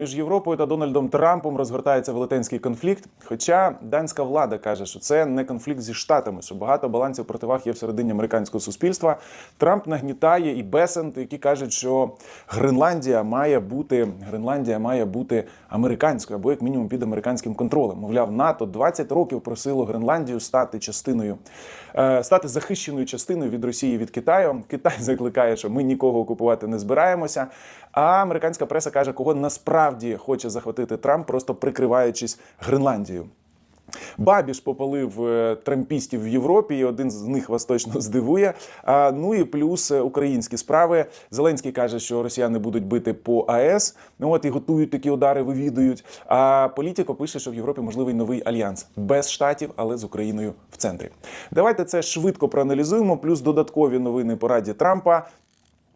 Між Європою та Дональдом Трампом розгортається велетенський конфлікт. Хоча данська влада каже, що це не конфлікт зі штатами, що багато балансів противаг є всередині американського суспільства. Трамп нагнітає і Бесент, які кажуть, що Гренландія має бути Гренландія має бути американською або як мінімум під американським контролем. Мовляв, НАТО 20 років просило Гренландію стати частиною, е, стати захищеною частиною від Росії від Китаю. Китай закликає, що ми нікого окупувати не збираємося. А американська преса каже, кого насправді хоче захватити Трамп, просто прикриваючись Гренландією. Бабіш попалив е, трампістів в Європі, і один з них вас точно здивує. А, ну і плюс е, українські справи. Зеленський каже, що росіяни будуть бити по АЕС. Ну от і готують такі удари, вивідують. А політико пише, що в Європі можливий новий альянс без штатів, але з Україною в центрі. Давайте це швидко проаналізуємо. Плюс додаткові новини по раді Трампа.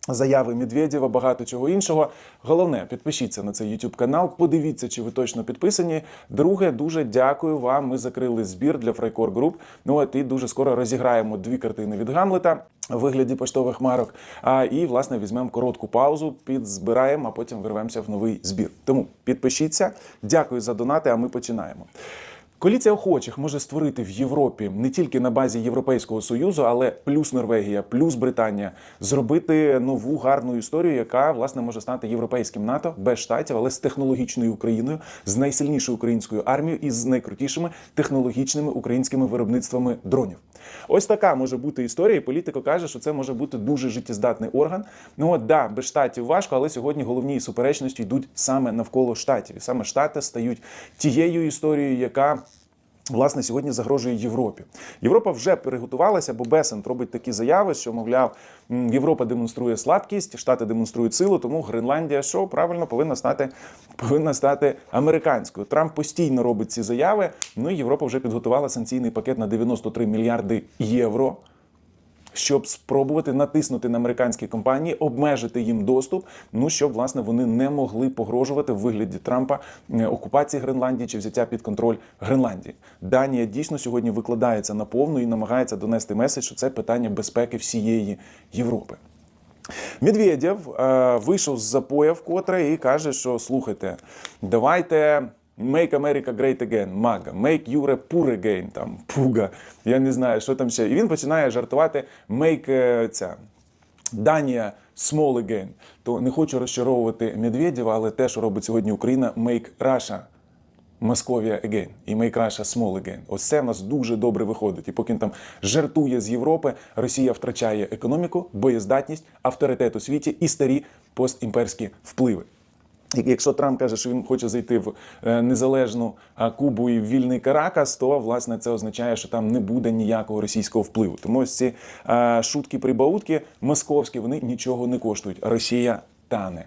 Заяви Медведєва, багато чого іншого. Головне, підпишіться на цей YouTube канал, подивіться, чи ви точно підписані. Друге, дуже дякую вам. Ми закрили збір для Фрайкор Груп. Ну от і дуже скоро розіграємо дві картини від Гамлета в вигляді поштових марок. А і власне візьмемо коротку паузу, підзбираємо, а потім вирвемося в новий збір. Тому підпишіться. Дякую за донати. А ми починаємо. Коаліція охочих може створити в Європі не тільки на базі Європейського союзу, але плюс Норвегія, плюс Британія, зробити нову гарну історію, яка власне може стати європейським НАТО без штатів, але з технологічною Україною, з найсильнішою українською армією і з найкрутішими технологічними українськими виробництвами дронів. Ось така може бути історія. і Політико каже, що це може бути дуже життєздатний орган. Ну от да, без штатів важко, але сьогодні головні суперечності йдуть саме навколо штатів. І саме штати стають тією історією, яка Власне, сьогодні загрожує Європі. Європа вже переготувалася, бо Бесент робить такі заяви, що мовляв, Європа демонструє слабкість, Штати демонструють силу, тому Гренландія, що правильно повинна стати повинна стати американською. Трамп постійно робить ці заяви. Ну і Європа вже підготувала санкційний пакет на 93 мільярди євро щоб спробувати натиснути на американські компанії, обмежити їм доступ. Ну щоб власне вони не могли погрожувати в вигляді Трампа е, окупації Гренландії чи взяття під контроль Гренландії. Данія дійсно сьогодні викладається на повну і намагається донести меседж, що це питання безпеки всієї Європи. Медведєв е, вийшов з запоя вкотре і каже, що слухайте, давайте. Make America Great Again, MAGA, Make Europe Poor Again, там, Пуга, я не знаю, що там ще. І він починає жартувати Make е, ця, Данія Small Again. То не хочу розчаровувати Медведєва, але те, що робить сьогодні Україна, Make Russia Московія again і Make Russia small again. Ось це в нас дуже добре виходить. І поки він там жартує з Європи, Росія втрачає економіку, боєздатність, авторитет у світі і старі постімперські впливи. Якщо Трамп каже, що він хоче зайти в е, незалежну Кубу і в вільний Каракас, то власне це означає, що там не буде ніякого російського впливу. Тому ось ці шутки прибаутки московські вони нічого не коштують. Росія тане.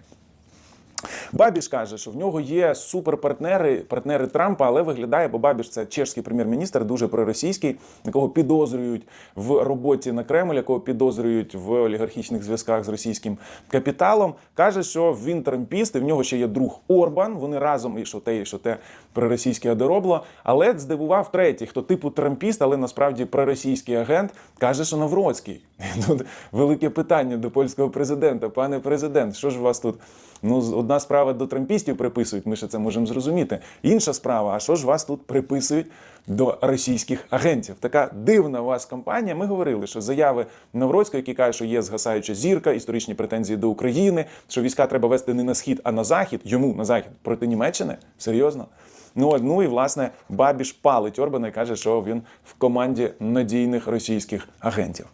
Бабіш каже, що в нього є суперпартнери, партнери Трампа, але виглядає, бо Бабіш це чешський прем'єр-міністр, дуже проросійський, якого підозрюють в роботі на Кремль, якого підозрюють в олігархічних зв'язках з російським капіталом. Каже, що він трампіст, і в нього ще є друг Орбан. Вони разом і що те, і що те проросійське одоробло. Але здивував третій, хто типу трампіст, але насправді проросійський агент, каже, що Навроцький. Тут велике питання до польського президента. Пане президент, що ж у вас тут? Ну, одна справа до трампістів приписують, ми ще це можемо зрозуміти. Інша справа, а що ж вас тут приписують до російських агентів? Така дивна у вас кампанія. Ми говорили, що заяви Навроцького, які каже, що є згасаюча зірка, історичні претензії до України, що війська треба вести не на схід, а на захід, йому на захід проти Німеччини. Серйозно? Ну, ну і власне Бабіш палить Орбана і каже, що він в команді надійних російських агентів.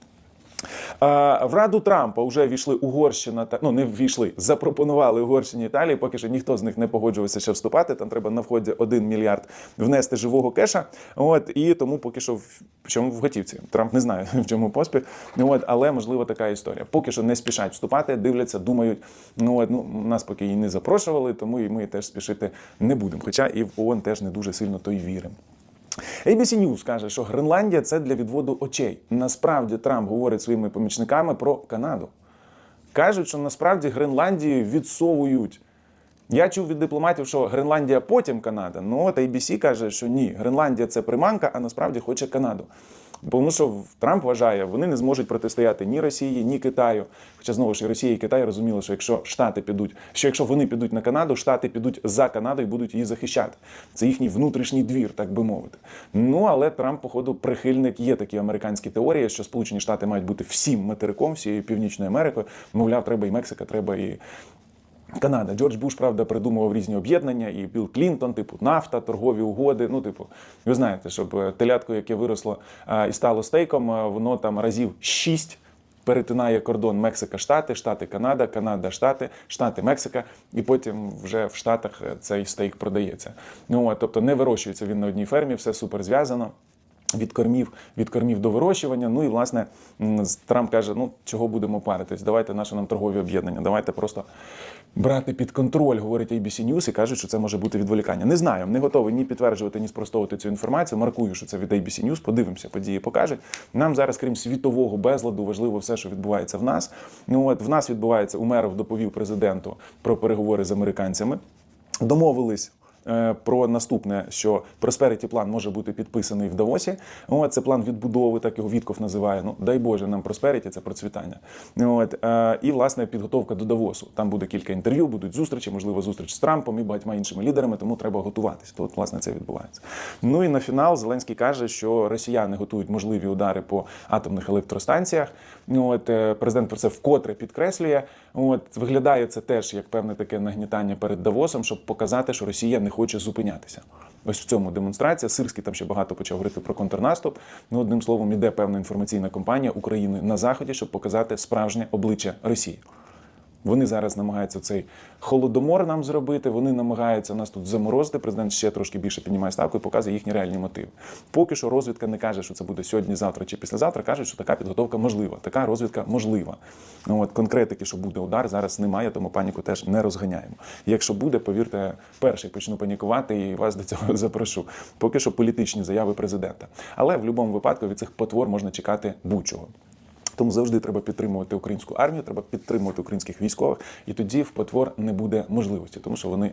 В Раду Трампа вже війшли Угорщина та ну не ввійшли, запропонували Угорщині Італії. Поки що ніхто з них не погоджувався ще вступати. Там треба на вході 1 мільярд внести живого кеша. От і тому поки що в чому в готівці. Трамп не знає в чому поспіх. От, але можливо така історія. Поки що не спішать вступати, дивляться, думають. Ну от ну нас поки і не запрошували, тому і ми теж спішити не будемо. Хоча і в ООН теж не дуже сильно то й віримо. ABC News каже, що Гренландія це для відводу очей. Насправді Трамп говорить своїми помічниками про Канаду. Кажуть, що насправді Гренландію відсовують. Я чув від дипломатів, що Гренландія потім Канада. Ну от ABC каже, що ні, Гренландія це приманка, а насправді хоче Канаду. Тому що Трамп вважає, вони не зможуть протистояти ні Росії, ні Китаю. Хоча знову ж і Росія і Китай розуміли, що якщо Штати підуть, що якщо вони підуть на Канаду, Штати підуть за Канаду і будуть її захищати. Це їхній внутрішній двір, так би мовити. Ну але Трамп, походу, прихильник є такі американські теорії, що Сполучені Штати мають бути всім материком, всією Північною Америкою. Мовляв, треба і Мексика, треба і. Канада. Джордж Буш, правда, придумував різні об'єднання, і Білл Клінтон, типу нафта, торгові угоди. Ну, типу, ви знаєте, щоб е, телятко, яке виросло а, і стало стейком, а, воно там разів шість перетинає кордон Мексика, Штати, Штати, Канада, Канада, Штати, Штати, Мексика, і потім вже в Штатах е, цей стейк продається. Ну, тобто не вирощується він на одній фермі, все супер зв'язано. Від кормів, від кормів до вирощування. Ну і власне Трамп каже: ну чого будемо паритись? Давайте наше нам торгові об'єднання. Давайте просто брати під контроль, говорить ABC News, і кажуть, що це може бути відволікання. Не знаю, не готовий ні підтверджувати, ні спростовувати цю інформацію. Маркую, що це від ABC News. Подивимося, події покажуть. Нам зараз, крім світового безладу, важливо все, що відбувається в нас. Ну от в нас відбувається Умеров доповів президенту про переговори з американцями. Домовились про наступне, що Prosperity план може бути підписаний в Давосі. От, це план відбудови, так його Вітков називає. Ну дай Боже, нам Prosperity – це процвітання. От, е, і власне підготовка до Давосу. Там буде кілька інтерв'ю, будуть зустрічі, можливо, зустріч з Трампом і багатьма іншими лідерами, тому треба готуватися. То власне це відбувається. Ну і на фінал Зеленський каже, що росіяни готують можливі удари по атомних електростанціях. От е, президент про це вкотре підкреслює. От виглядає це теж як певне таке нагнітання перед Давосом, щоб показати, що Росія не хоче зупинятися. Ось в цьому демонстрація. Сирський там ще багато почав говорити про контрнаступ. Ну, одним словом, іде певна інформаційна кампанія України на заході, щоб показати справжнє обличчя Росії. Вони зараз намагаються цей холодомор нам зробити. Вони намагаються нас тут заморозити. Президент ще трошки більше піднімає ставку і показує їхні реальні мотиви. Поки що розвідка не каже, що це буде сьогодні, завтра чи післязавтра. кажуть, що така підготовка можлива. Така розвідка можлива. Ну от конкретики, що буде удар, зараз немає, тому паніку теж не розганяємо. Якщо буде, повірте, перший почну панікувати і вас до цього запрошу. Поки що політичні заяви президента. Але в будь-якому випадку від цих потвор можна чекати будь-чого. Тому завжди треба підтримувати українську армію, треба підтримувати українських військових, і тоді в потвор не буде можливості, тому що вони